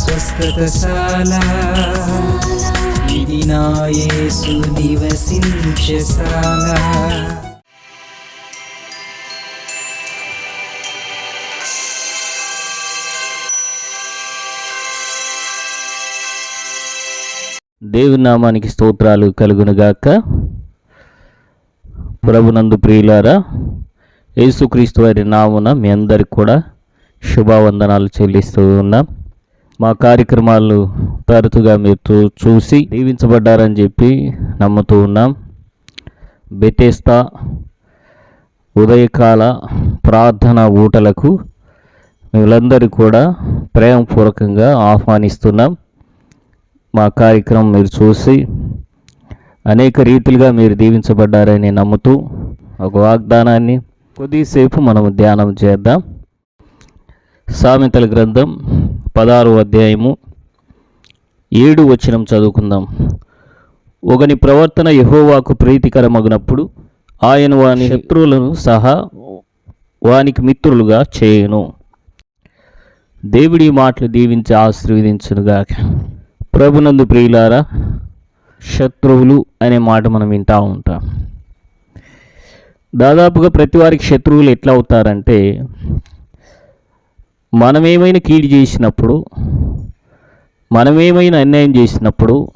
స్వస్థతశాల. ఇది నా యేసు నివసించశాల దేవుని నామానికి స్తోత్రాలు కలుగునుగాక. ప్రభునందు ప్రియులారా యేసుక్రీస్తు వారి నామున మీ అందరికి కూడా శుభవందనాలు చెల్లిస్తూ ఉన్నాం. మా కార్యక్రమాలు తరచుగా మీరు చూ- చూసి దీవించబడ్డారని చెప్పి నమ్ముతూ ఉన్నాం. బెతేస్తా ఉదయకాల ప్రార్థన ఊటలకు మిమ్మల్ందరూ కూడా ప్రేమపూర్వకంగా ఆహ్వానిస్తున్నాం. మా కార్యక్రమం మీరు చూసి అనేక రీతిలుగా మీరు దీవించబడ్డారని నమ్ముతూ ఒక వాగ్దానాన్ని కొద్దిసేపు మనం ధ్యానం చేద్దాం. సామెతల గ్రంథం పదహారు అధ్యాయము ఏడు వచనం చదువుకుందాం. ఒకని ప్రవర్తన యహోవాకు ప్రీతికరమగినప్పుడు ఆయన వాని శత్రువులను సహా వానికి మిత్రులుగా చేయను. దేవుడి మాటలు దీవించి ఆశీర్వదించునుగాక. ప్రభునందు ప్రియులారా శత్రువులు అనే మాట మనం వింటూ ఉంటాం. దాదాపుగా ప్రతి వారికి శత్రువులు ఎట్లా అవుతారంటే మనమేమైనా కీడు చేసినప్పుడు మనమేమైనా అన్యాయం చేసినప్పుడు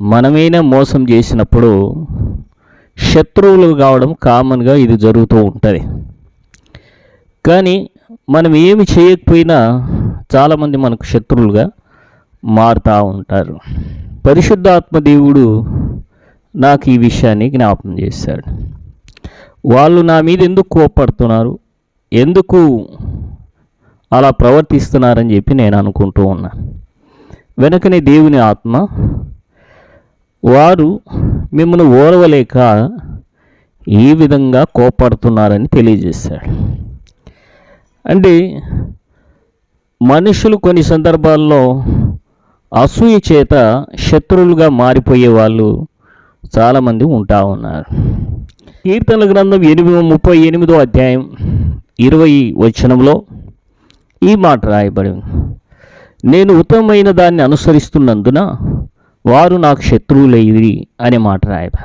మనమైనా మోసం చేసినప్పుడు శత్రువులు కావడం కామన్గా ఇది జరుగుతూ ఉంటుంది. కానీ మనం ఏమి చేయకపోయినా చాలామంది మనకు శత్రువులుగా మారుతూ ఉంటారు. పరిశుద్ధాత్మ దేవుడు నాకు ఈ విషయాన్ని జ్ఞాపకం చేశాడు. వాళ్ళు నా మీద ఎందుకు కోపడుతున్నారు ఎందుకు అలా ప్రవర్తిస్తున్నారని చెప్పి నేను అనుకుంటూ ఉన్నాను వెనకనే దేవుని ఆత్మ వారు మిమ్మల్ని ఓర్వలేక ఈ విధంగా కోపడుతున్నారని తెలియజేశాడు. అంటే మనుషులు కొన్ని సందర్భాల్లో అసూయ చేత శత్రువులుగా మారిపోయే వాళ్ళు చాలామంది ఉంటా ఉన్నారు. కీర్తనల గ్రంథం ఎనిమిది ముప్పై ఎనిమిదో అధ్యాయం ఇరవై వచనంలో ఈ మాట రాయబడి నేను ఉత్తమమైన దాన్ని అనుసరిస్తున్నందున వారు నాకు శత్రువులయ్యి అనే మాట రాయబ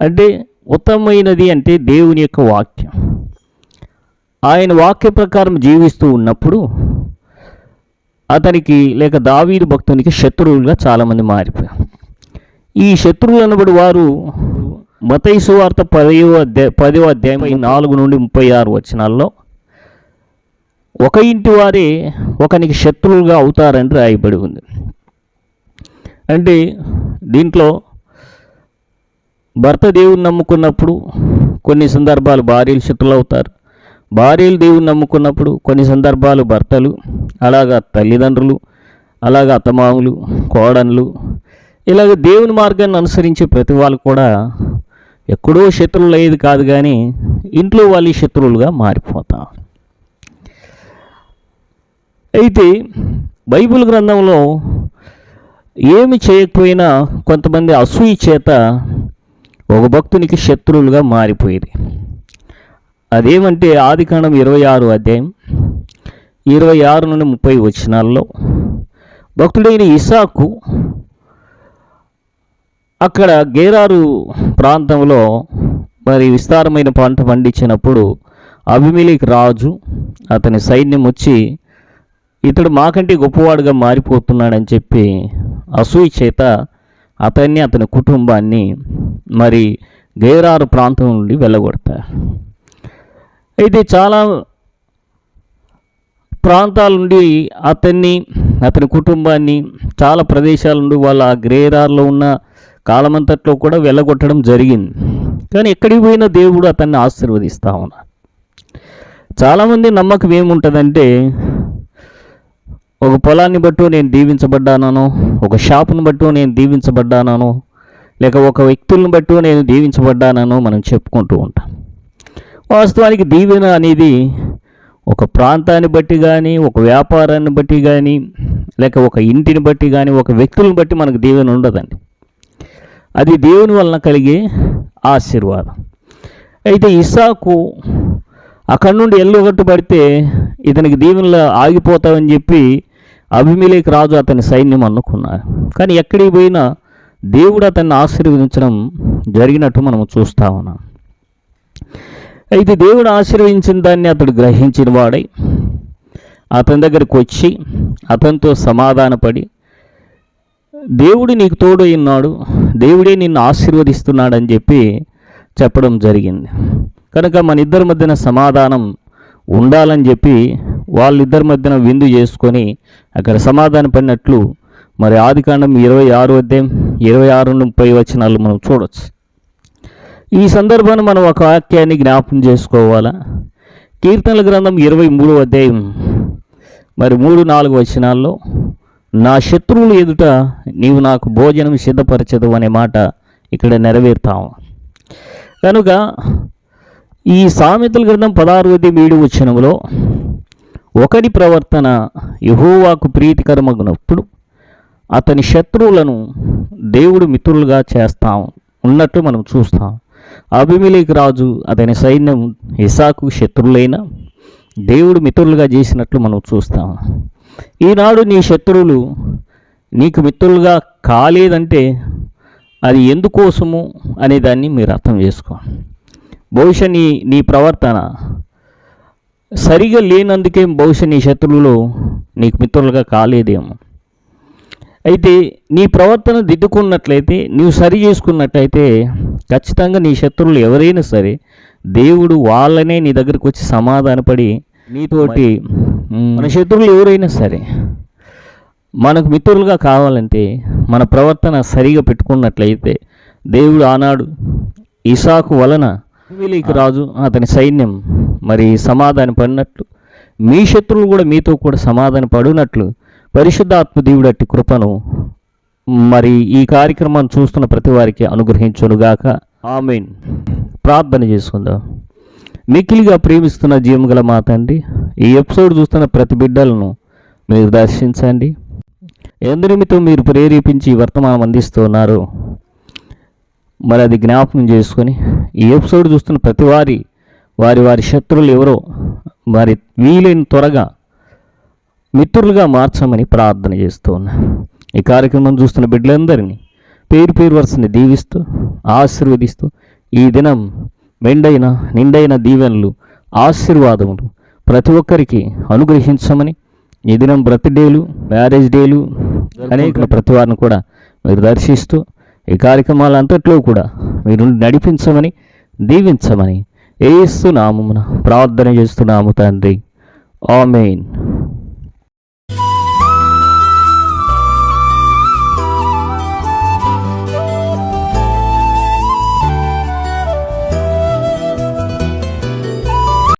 అంటే ఉత్తమమైనది అంటే దేవుని యొక్క వాక్యం. ఆయన వాక్య ప్రకారం జీవిస్తూ ఉన్నప్పుడు అతనికి లేక దావీదు భక్తునికి శత్రువులుగా చాలామంది మారిపోయారు. ఈ శత్రువులు అనబడి వారు మతైసు వార్త పదవ అధ్యాయ పదవ అధ్యాయం నాలుగు నుండి ముప్పై ఆరు వచనాల్లో ఒక ఇంటి వారే ఒకనికి శత్రువులుగా అవుతారని రాయబడి ఉంది. అంటే దీంట్లో భర్త దేవుని నమ్ముకున్నప్పుడు కొన్ని సందర్భాలు భార్యలు శత్రులు అవుతారు. భార్యలు దేవుని నమ్ముకున్నప్పుడు కొన్ని సందర్భాలు భర్తలు అలాగా తల్లిదండ్రులు అలాగా అత్తమాములు కోడన్లు ఇలాగ దేవుని మార్గాన్ని అనుసరించే ప్రతి వాళ్ళు కూడా ఎక్కడో శత్రువులు అయ్యేది కాదు కానీ ఇంట్లో వాళ్ళు శత్రువులుగా మారిపోతాం అయితే బైబిల్ గ్రంథంలో ఏమి చేయకపోయినా కొంతమంది అసూయ చేత ఒక భక్తునికి శత్రువులుగా మారిపోయేది. అదేమంటే ఆదికాండం ఇరవై ఆరు అధ్యాయం ఇరవై ఆరు నుండి ముప్పై వచనాల్లో భక్తుడైన ఇసాకు అక్కడ గేరారు ప్రాంతంలో మరి విస్తారమైన పంట పండించినప్పుడు అభిమిలిక్ రాజు అతని సైన్యం వచ్చి ఇతడు మాకంటే గొప్పవాడుగా మారిపోతున్నాడని చెప్పి అసూయ చేత అతన్ని అతని కుటుంబాన్ని మరి గేరారు ప్రాంతం నుండి వెళ్ళగొడతారు. అయితే చాలా ప్రాంతాల నుండి అతన్ని అతని కుటుంబాన్ని చాలా ప్రదేశాల నుండి వాళ్ళ ఆ గ్రేరార్లో ఉన్న కాలమంతట్లో కూడా వెళ్ళగొట్టడం జరిగింది. కానీ ఎక్కడికి పోయినా దేవుడు అతన్ని ఆశీర్వదిస్తా ఉన్నాడు చాలామంది నమ్మకం ఏముంటుందంటే ఒక పొలాన్ని బట్టు నేను దీవించబడ్డానను ఒక షాపును బట్టు నేను దీవించబడ్డానను లేక ఒక వ్యక్తులను బట్టు నేను దీవించబడ్డానను మనం చెప్పుకుంటూ ఉంటాం. వాస్తవానికి దీవెన అనేది ఒక ప్రాంతాన్ని బట్టి కానీ ఒక వ్యాపారాన్ని బట్టి కానీ లేక ఒక ఇంటిని బట్టి కానీ ఒక వ్యక్తులను బట్టి మనకు దీవెన ఉండదండి. అది దేవుని వలన కలిగే ఆశీర్వాదం. అయితే ఇసాకు అక్కడి నుండి ఎల్లుగట్టు పడితే ఇతనికి దీవెనలు ఆగిపోతామని చెప్పి అభిమిలేక్ రాజు అతని సైన్యం అనుకున్నారు కానీ ఎక్కడికి పోయినా దేవుడు అతన్ని ఆశీర్వదించడం జరిగినట్టు మనం చూస్తా ఉన్నాం. అయితే దేవుడు ఆశీర్వదించిన దాన్ని అతడు గ్రహించిన వాడై అతని దగ్గరికి వచ్చి అతనితో సమాధానపడి దేవుడు నీకు తోడు ఉన్నాడు దేవుడే నిన్ను ఆశీర్వదిస్తున్నాడని చెప్పి చెప్పడం జరిగింది. కనుక మన ఇద్దరి మధ్యన సమాధానం ఉండాలని చెప్పి వాళ్ళిద్దరి మధ్యన విందు చేసుకొని అక్కడ సమాధాన పడినట్లు మరి ఆదికాండం ఇరవై ఆరు అధ్యాయం ఇరవై ఆరు ముప్పై వచనాలు మనం చూడవచ్చు ఈ సందర్భాన్ని మనం ఒక వాక్యాన్ని జ్ఞాపకం చేసుకోవాలా? కీర్తనల గ్రంథం ఇరవై మూడో అధ్యాయం మరి మూడు నాలుగు వచనాల్లో నా శత్రువులు ఎదుట నీవు నాకు భోజనం సిద్ధపరచదు అనే మాట ఇక్కడ నెరవేర్తాము. కనుక ఈ సామెతల గ్రంథం పదహారు అధ్యాయం ఏడు వచ్చినంలో ఒకరి ప్రవర్తన యహోవాకు ప్రీతికరమగినప్పుడు అతని శత్రువులను దేవుడు మిత్రులుగా చేస్తాం ఉన్నట్టు మనం చూస్తాం. అభిమిలేకి రాజు అతని సైన్యం ఇసాకు శత్రువులైన దేవుడు మిత్రులుగా చేసినట్లు మనం చూస్తాం. ఈనాడు నీ శత్రువులు నీకు మిత్రులుగా కాలేదంటే అది ఎందుకోసము అనే దాన్ని మీరు అర్థం చేసుకో. బహుశా నీ నీ ప్రవర్తన సరిగా లేనందుకే బహుశా నీ శత్రువులు నీకు మిత్రులుగా కాలేదేమో. అయితే నీ ప్రవర్తన దిద్దుకున్నట్లయితే నీవు సరి చేసుకున్నట్లయితే ఖచ్చితంగా నీ శత్రువులు ఎవరైనా సరే దేవుడు వాళ్ళనే నీ దగ్గరికి వచ్చి సమాధానపడి నీతోటి "మ్, మన శత్రువులు ఎవరైనా సరే మనకు మిత్రులుగా కావాలంటే మన ప్రవర్తన సరిగా పెట్టుకున్నట్లయితే దేవుడు ఆనాడు ఇసాకు వలన రాజు అతని సైన్యం మరి సమాధాన పడినట్లు. మీ శత్రువులు కూడా మీతో కూడా సమాధాన పడినట్లు. పరిశుద్ధాత్మ దేవుడట్టి కృపను మరి ఈ కార్యక్రమాన్ని చూస్తున్న ప్రతి వారికి అనుగ్రహించునుగాక. ఆమెన్. ప్రార్థన చేసుకుందాం. మిక్కిలిగా ప్రేమిస్తున్న జీవం గల మా తండ్రి ఈ ఎపిసోడ్ చూస్తున్న ప్రతి బిడ్డలను మీరు దర్శించండి. ఎందరిమితో మీరు ప్రేరేపించి వర్తమానం అందిస్తున్నారు మరి అది జ్ఞాపకం చేసుకొని ఈ ఎపిసోడ్ చూస్తున్న ప్రతి వారి వారి వారి శత్రువులు ఎవరో వారి వీలైన త్వరగా మిత్రులుగా మార్చమని ప్రార్థన చేస్తూ ఉన్నా. ఈ కార్యక్రమం చూస్తున్న బిడ్డలందరినీ పేరు పేరు వరుసని దీవిస్తూ ఆశీర్వదిస్తూ ఈ దినం మెండైన నిండైన దీవెనలు ఆశీర్వాదములు ప్రతి ఒక్కరికి అనుగ్రహించమని ఈ దినం బర్త్డేలు మ్యారేజ్ డేలు అనేక ప్రతి వారిని కూడా మీరు దర్శిస్తూ ఈ కార్యక్రమాలంతట్లో కూడా మీరు నడిపించమని దీవించమని ఏస్తు నామమున ప్రార్థన చేస్తున్నాము తండ్రి. ఆమెన్.